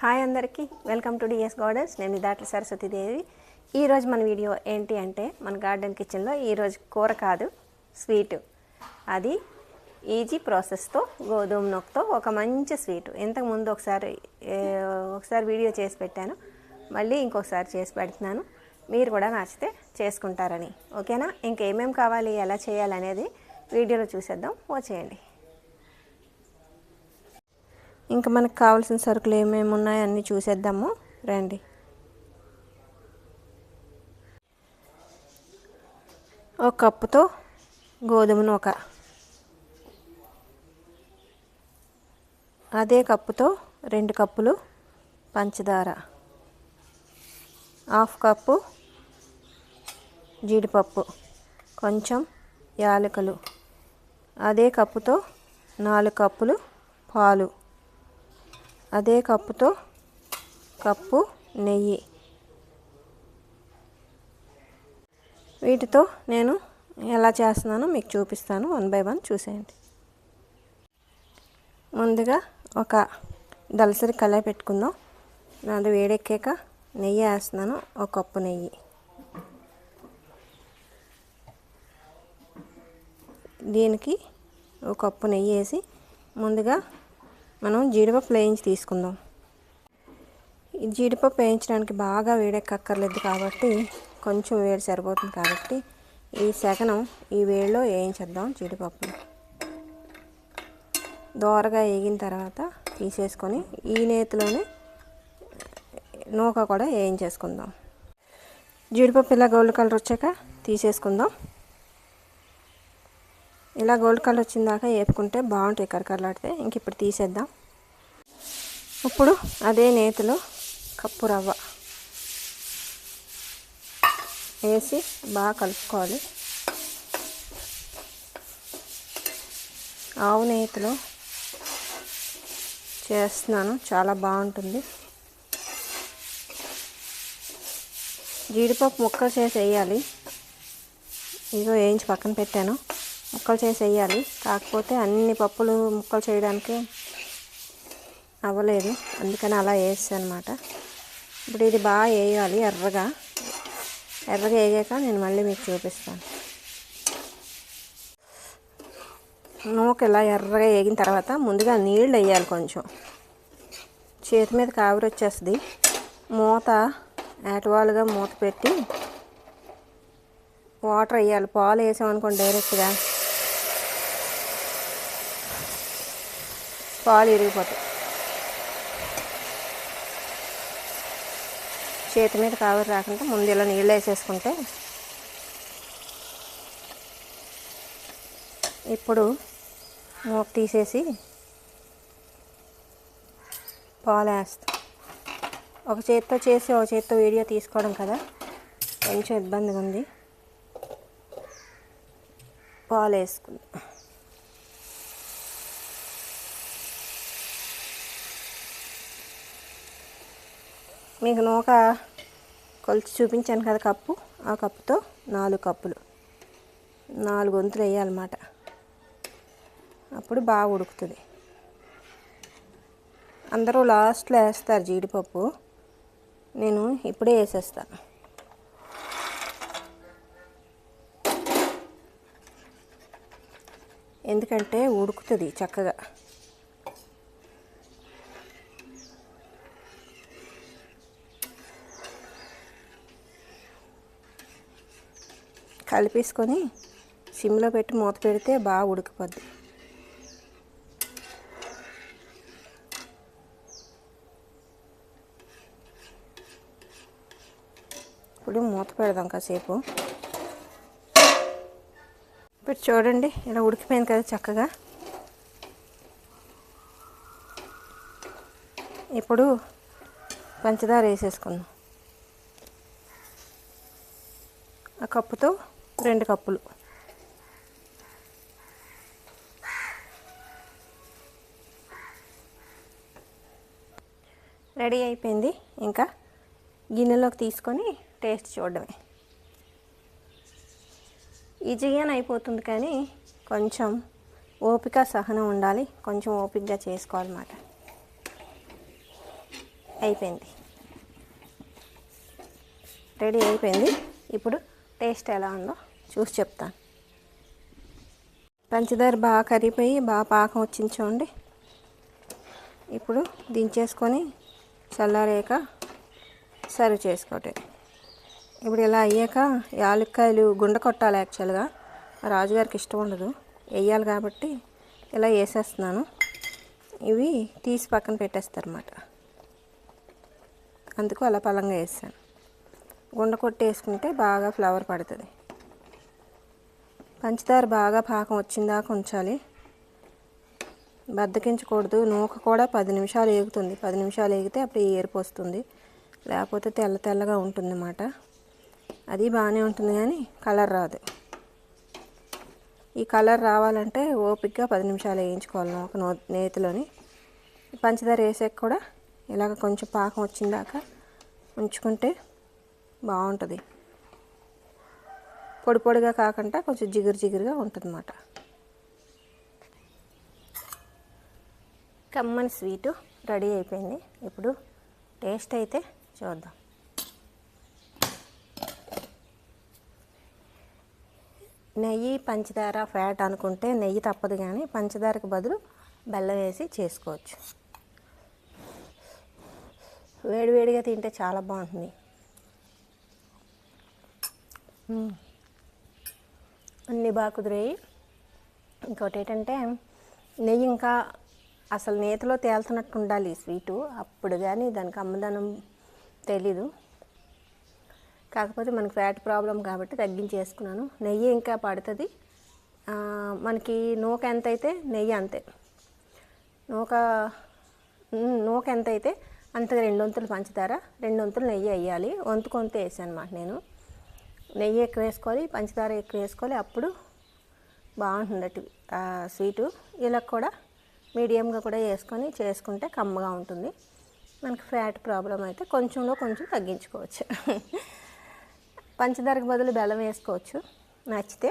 Hi అందరికీ. Welcome to DS gardens. నేను దాట్ల సరస్వతీదేవి. ఈరోజు మన వీడియో ఏంటి అంటే మన గార్డెన్ కిచెన్లో ఈరోజు కూర కాదు స్వీట్. అది ఈజీ ప్రాసెస్తో గోధుమ నొక్కతో ఒక మంచి స్వీట్. ఇంతకుముందు ఒకసారి ఒకసారి వీడియో చేసి పెట్టాను. మళ్ళీ ఇంకొకసారి చేసి పెడుతున్నాను. మీరు కూడా నచ్చితే చేసుకుంటారని. ఓకేనా? ఇంకేమేమి కావాలి ఎలా చేయాలనేది వీడియోలో చూసేద్దాం. వచ్చేయండి. ఇంకా మనకు కావాల్సిన సరుకులు ఏమేమి ఉన్నాయో అన్నీ చూసేద్దాము. రండి. ఒక కప్పుతో గోధుమను ఒక. అదే కప్పుతో రెండు కప్పులు పంచదార. హాఫ్ కప్పు జీడిపప్పు. కొంచెం యాలకులు. అదే కప్పుతో నాలుగు కప్పులు పాలు. అదే కప్పుతో కప్పు నెయ్యి. వీటితో నేను ఎలా చేస్తున్నానో మీకు చూపిస్తాను. వన్ బై వన్ చూసేయండి. ముందుగా ఒక దలసరి కళాయి పెట్టుకుందాం. నాది వేడెక్కాక నెయ్యి వేస్తున్నాను. ఒక కప్పు నెయ్యి. దీనికి ఒక కప్పు నెయ్యి వేసి ముందుగా మనం జీడిపప్పు వేయించి తీసుకుందాం. ఈ జీడిపప్పు వేయించడానికి బాగా వేడెక్కర్లేదు కాబట్టి కొంచెం వేడి సరిపోతుంది కాబట్టి ఈ సెకనం ఈ వేడిలో వేయించేద్దాం జీడిపప్పును. దోరగా వేగిన తర్వాత తీసేసుకొని ఈ నేతిలోనే నూక కూడా వేయించేసుకుందాం. జీడిపప్పు ఇలా గోల్డ్ కలర్ వచ్చాక తీసేసుకుందాం. ఇలా గోల్డ్ కలర్ వచ్చిన దాకా వేపుకుంటే బాగుంటాయి కరకరలాడితే. ఇంక ఇప్పుడు తీసేద్దాం. ఇప్పుడు అదే నేతిలో కప్పు రవ్వ వేసి బాగా కలుపుకోవాలి. ఆవు నేతిలో చేస్తున్నాను. చాలా బాగుంటుంది. జీడిపప్పు ముక్కలు చేసి వేయాలి. ఇదిగో వేయించి పక్కన పెట్టాను. ముక్కలు చేసి వేయాలి కాకపోతే అన్ని పప్పులు ముక్కలు చేయడానికి అవ్వలేదు. అందుకని అలా వేస్తాను అనమాట ఇప్పుడు ఇది బాగా వేయాలి ఎర్రగా. ఎర్రగా వేగాక నేను మళ్ళీ మీకు చూపిస్తాను. నూక ఇలా ఎర్రగా వేగిన తర్వాత ముందుగా నీళ్ళు వేయాలి కొంచెం. చేతి మీద కావిరి వచ్చేస్తుంది. మూత ఏటవాలుగా మూత పెట్టి వాటర్ వేయాలి. పాలు వేసామనుకోండి డైరెక్ట్గా. పాలు ఇరిగిపోతాయి. చేతి మీద కావరి రాకుండా ముందు ఇలా నీళ్ళు వేసేసుకుంటే ఇప్పుడు మూత తీసేసి పాలు వేస్తాం. ఒక చేత్తో చేసి ఒక చేత్తో వీడియో తీసుకోవడం కదా కొంచెం ఇబ్బందిగా ఉంది పాలు వేసుకుందాం. మీకు నూక కొలిచి చూపించాను కదా కప్పు. ఆ కప్పుతో నాలుగు కప్పులు. నాలుగు వంతులు వేయాలన్నమాట. అప్పుడు బాగా ఉడుకుతుంది. అందరూ లాస్ట్లో వేస్తారు జీడిపప్పు. నేను ఇప్పుడే వేసేస్తాను ఎందుకంటే ఉడుకుతుంది చక్కగా. కలిపేసుకొని సిమ్లో పెట్టి మూత పెడితే బాగా ఉడికిపోద్ది. ఇప్పుడు మూత పెడదాం కాసేపు. ఇప్పుడు చూడండి ఇలా ఉడికిపోయింది కదా చక్కగా. ఇప్పుడు పంచదార వేసేసుకుందాం. ఆ కప్పుతో రెండు కప్పులు. రెడీ అయిపోయింది. ఇంకా గిన్నెలోకి తీసుకొని టేస్ట్ చూడడమే. ఈజీగానే అయిపోతుంది కానీ కొంచెం ఓపిక సహనం ఉండాలి. కొంచెం ఓపికగా చేసుకోవాలన్నమాట. అయిపోయింది. రెడీ అయిపోయింది. ఇప్పుడు టేస్ట్ ఎలా ఉందో చూసి చెప్తాను. పంచదార బాగా కరిగిపోయి బాగా పాకం వచ్చింది చూడండి. ఇప్పుడు దించేసుకొని చల్లారాక సర్వ్ చేసుకోవటం. ఇప్పుడు ఇలా అయ్యాక యాలక్కాయలు గుండె కొట్టాలి యాక్చువల్గా. రాజుగారికి ఇష్టం ఉండదు. వేయాలి కాబట్టి ఇలా వేసేస్తున్నాను. ఇవి తీసి పక్కన పెట్టేస్తారన్నమాట. అందుకు అలా పలంగా వేసాను గుండ కొట్టి వేసుకుంటే బాగా ఫ్లవర్ పడుతుంది. పంచదార బాగా పాకం వచ్చిందాకా ఉంచాలి. బద్దకించకూడదు. నూక కూడా పది నిమిషాలు ఏగుతుంది. పది నిమిషాలు ఏగితే అప్పుడు ఏరుపు వస్తుంది. లేకపోతే తెల్ల తెల్లగా ఉంటుందన్నమాట. అది బాగానే ఉంటుంది కానీ కలర్ రాదు. ఈ కలర్ రావాలంటే ఓపిక్గా పది నిమిషాలు వేయించుకోవాలి నూక నో నేతిలోని. పంచదార వేసాక కూడా ఇలాగ కొంచెం పాకం వచ్చిందాక ఉంచుకుంటే బాగుంటుంది. పొడి పొడిగా కాకుండా కొంచెం జిగురు జిగురుగా ఉంటుందన్నమాట. కమ్మని స్వీటు రెడీ అయిపోయింది. ఇప్పుడు టేస్ట్ అయితే చూద్దాం. నెయ్యి పంచదార ఫ్యాట్ అనుకుంటే నెయ్యి తప్పదు కానీ పంచదారకు బదులు బెల్లం వేసి చేసుకోవచ్చు. వేడివేడిగా తింటే చాలా బాగుంటుంది. అన్నీ బాగా కుదిరాయి ఇంకోటి ఏంటంటే నెయ్యి ఇంకా అసలు నేతలో తేలుతున్నట్టు ఉండాలి స్వీటు. అప్పుడు కానీ దానికి అమ్మదనం తెలీదు. కాకపోతే మనకి ఫ్యాట్ ప్రాబ్లం కాబట్టి తగ్గించేసుకున్నాను. నెయ్యి ఇంకా పడుతుంది. మనకి నూక ఎంత అయితే నెయ్యి అంతే. నూక నూక ఎంత అయితే అంతగా రెండు వంతులు పంచదార రెండు వంతులు నెయ్యి వేయాలి వంతు కొంత వేసాను అనమాట నేను. నెయ్యి ఎక్కువ వేసుకోవాలి పంచదార ఎక్కువ వేసుకోవాలి అప్పుడు బాగుంటుంది అటు స్వీటు. ఇలా కూడా మీడియంగా కూడా వేసుకొని చేసుకుంటే కమ్మగా ఉంటుంది. మనకి ఫ్యాట్ ప్రాబ్లం అయితే కొంచెంలో కొంచెం తగ్గించుకోవచ్చు. పంచదారకు బదులు బెల్లం వేసుకోవచ్చు నచ్చితే.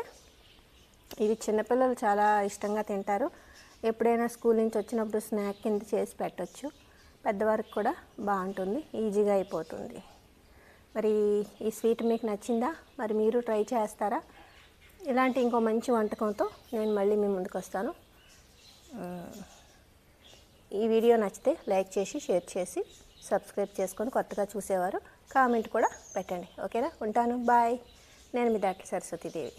ఇవి చిన్నపిల్లలు చాలా ఇష్టంగా తింటారు. ఎప్పుడైనా స్కూల్ నుంచి వచ్చినప్పుడు స్నాక్ కింద చేసి పెట్టచ్చు. పెద్దవారికి కూడా బాగుంటుంది ఈజీగా అయిపోతుంది. మరి ఈ స్వీట్ మీకు నచ్చిందా? మరి మీరు ట్రై చేస్తారా? ఇలాంటి ఇంకో మంచి వంటకంతో నేను మళ్ళీ మీ ముందుకు వస్తాను. ఈ వీడియో నచ్చితే లైక్ చేసి షేర్ చేసి సబ్స్క్రైబ్ చేసుకొని కొత్తగా చూసేవారు కామెంట్ కూడా పెట్టండి. ఓకేనా? ఉంటాను. బాయ్. నేను మీ డాక్టర్ సరస్వతీదేవి.